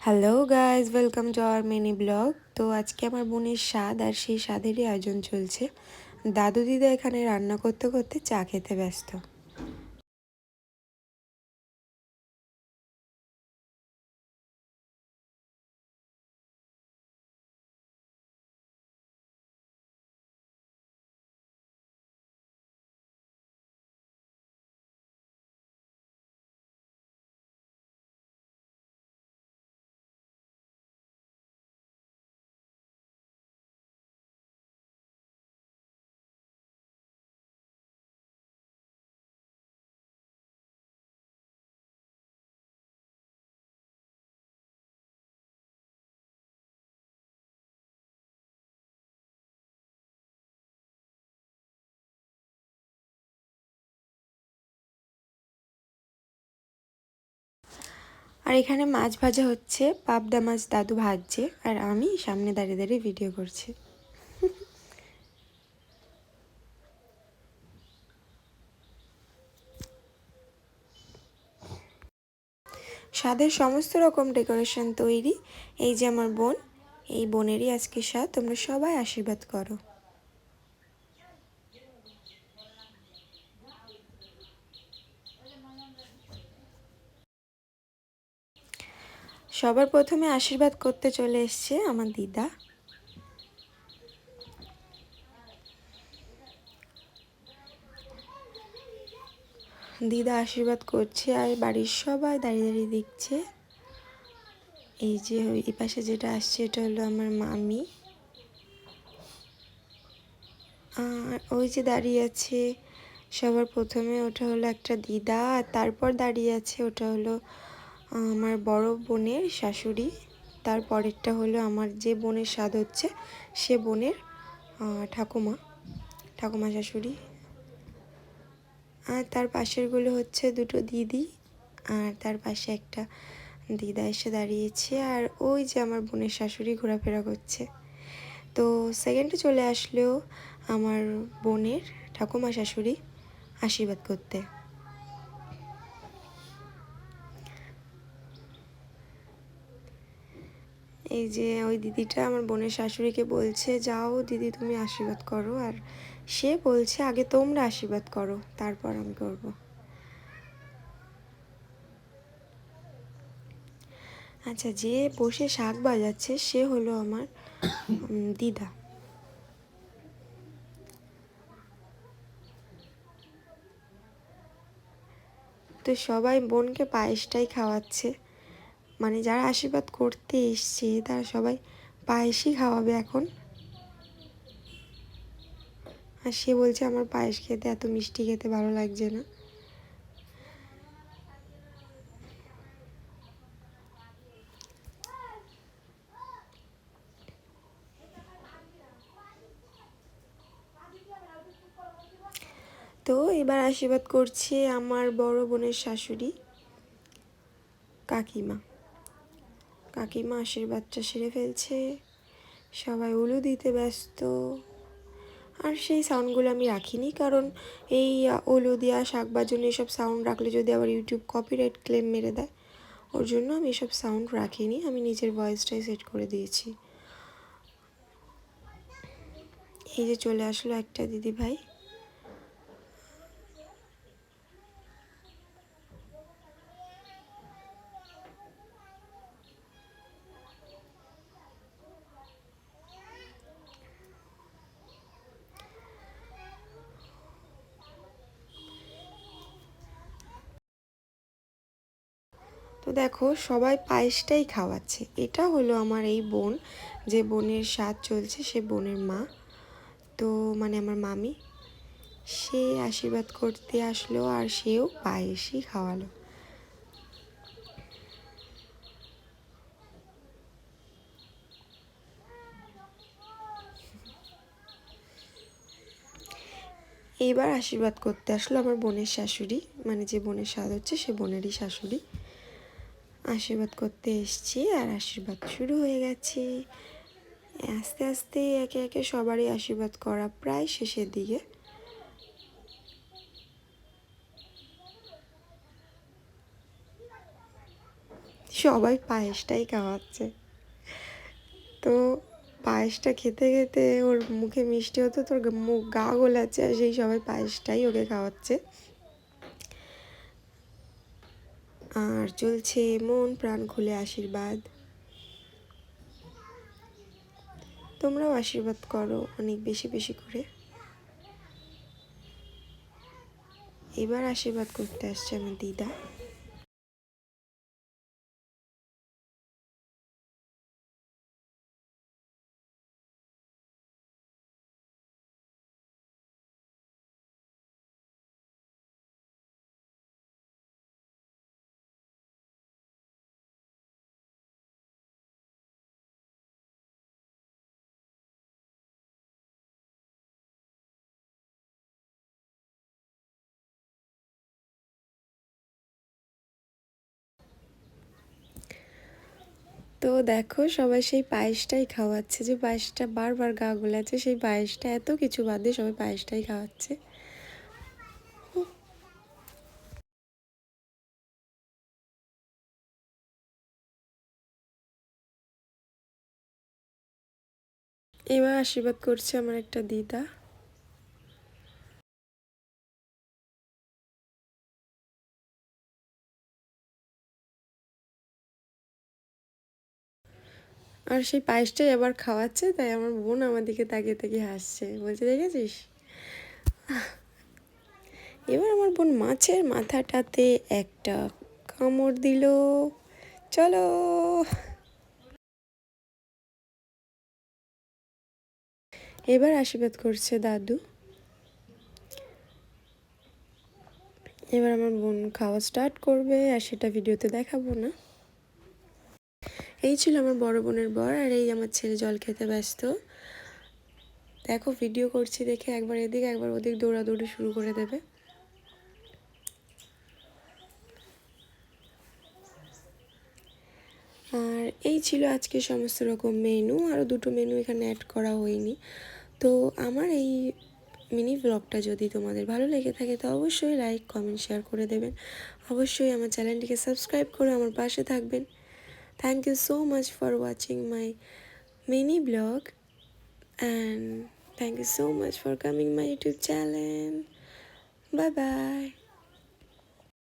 Hello guys welcome to our mini blog তো আজকে আমার বোনের স্বাদ আর সেই স্বাদেরই আয়োজন চলছে। দাদু দিদা এখানে রান্না করতে করতে চা খেতে ব্যস্ত। আর এখানে মাছ ভাজা হচ্ছে, পাবদা মাছ দাদু ভাজছে, আর আমি সামনে দাঁড়িয়ে দাঁড়িয়ে ভিডিও করছি। স্বাদের সমস্ত রকম ডেকোরেশন তৈরি। এই যে আমার বোন, এই বোনেরই আজকে স্বাদ, তোমরা সবাই আশীর্বাদ করো। সবার প্রথমে আশীর্বাদ করতে চলে এসছে আমার দিদা। দিদা আশীর্বাদ করছে আর বাড়ির সবাই দাঁড়িয়ে দাঁড়িয়ে দেখছে। এই যে এই পাশে যেটা আসছে, এটা হলো আমার মামি। আর ওই যে দাঁড়িয়ে আছে সবার প্রথমে, ওটা হলো একটা দিদা। আর তারপর দাঁড়িয়ে আছে, ওটা হলো আমার বড় বোনের শাশুড়ি, তার পরেরটা হলো আমার যে বোনের স্বাদ হচ্ছে সে বোনের ঠাকুমা ঠাকুমা শাশুড়ি। আর তার পাশেরগুলো হচ্ছে দুটো দিদি, আর তার পাশে একটা দিদা এসে দাঁড়িয়েছে, আর ওই যে আমার বোনের শাশুড়ি ঘোরাফেরা করছে। তো সেকেন্ডে চলে আসলেও আমার বোনের ঠাকুমা শাশুড়ি আশীর্বাদ করতে। এই যে ওই দিদিটা আমার বোনের শাশুড়িকে বলছে, যাও দিদি, তুমি আশীর্বাদ করো। আর সে বলছে, আগে তোমরা আশীর্বাদ করো, তারপর আমি করব। আচ্ছা যে বসে শাক বাজাচ্ছে, সে হলো আমার দিদা। তো সবাই বোনকে পায়েসটাই খাওয়াচ্ছে। মানে যারা আশীর্বাদ করতে এসছে, তারা সবাই পায়েসই খাওয়াবে এখন। আর সে বলছে, আমার পায়েস খেতে এত মিষ্টি খেতে ভালো লাগছে না। তো এবার আশীর্বাদ করছে আমার বড় বোনের শাশুড়ি কাকিমা। কাকিমা আশীর্বাদটা সেরে ফেলছে। সবাই উলু দিতে ব্যস্ত। আর সেই সাউন্ডগুলো আমি রাখিনি কারণ এই ওলু দেওয়া শাক বাজন এসব সাউন্ড রাখলে যদি আবার ইউটিউব কপিরাইট ক্লেম মেরে দেয়, ওর জন্য আমি এসব সাউন্ড রাখিনি, আমি নিজের ভয়েসটাই সেট করে দিয়েছি। এই যে চলে আসলো একটা দিদি ভাই তো দেখো, সবাই পায়েসটাই খাওয়াচ্ছে। এটা হলো আমার এই বোন, যে বোনের স্বাদ চলছে, সে বোনের মা। তো মানে আমার মামি, সে আশীর্বাদ করতে আসলো আর সেও পায়েসই খাওয়ালো। এইবার আশীর্বাদ করতে আসলো আমার বোনের শাশুড়ি মানে যে বোনের স্বাদ হচ্ছে, সে বোনেরই শাশুড়ি। আশীর্বাদ করতে এসছি আর আশীর্বাদ শুরু হয়ে গেছে। আস্তে আস্তে একে একে সবারই আশীর্বাদ করা প্রায় শেষের দিকে। সবাই পায়েসটাই খাওয়াচ্ছে। তো পায়েসটা খেতে খেতে ওর মুখে মিষ্টি হতো, তোর মুখ গা গোলাচ্ছে আর সেই সবাই পায়েসটাই ওকে খাওয়াচ্ছে। আর চলছে মন প্রাণ খুলে আশীর্বাদ। তোমরাও আশীর্বাদ করো অনেক বেশি বেশি করে। এবার আশীর্বাদ করতে আসছে আমার দিদা। তো দেখো সবাই সেই পায়েসটাই খাওয়াচ্ছে যে পায়েসটা বারবার গা গোলাচ্ছে, সেই পায়েসটা এত কিছু বাদে সবাই পায়েসটাই খাওয়াচ্ছে। এবার আশীর্বাদ করছে আমার একটা দিদা। আর সেই পায়েসটাই আবার খাওয়াচ্ছে, তাই আমার বোন আমার দিকে তাকিয়ে তাকিয়ে হাসছে। বলছে, দেখেছিস? এবার আমার বোন মাছের মাথাটাতে একটা কামড় দিল। চলো। এবার আশীর্বাদ করছে দাদু। এবার আমার বোন খাওয়া স্টার্ট করবে, আর সেটা ভিডিওতে দেখাবো না। এই ছিল আমার বড় বোনের বর আর এই আমার ছেলে জল খেতে ব্যস্ত। দেখো ভিডিও করছি দেখে একবার এদিক একবার ওদিক দৌড়াদৌড়ি শুরু করে দেবে। আর এই ছিল আজকে সমস্ত রকম মেনু আরও দুটো মেনু এখানে অ্যাড করা হয়নি। তো আমার এই মিনি ব্লগটা যদি তোমাদের ভালো লেগে থাকে, তো অবশ্যই লাইক কমেন্ট শেয়ার করে দেবেন। অবশ্যই আমার চ্যানেলটিকে সাবস্ক্রাইব করে আমার পাশে থাকবেন। Thank you so much for watching my mini blog and thank you so much for coming my YouTube channel. Bye bye.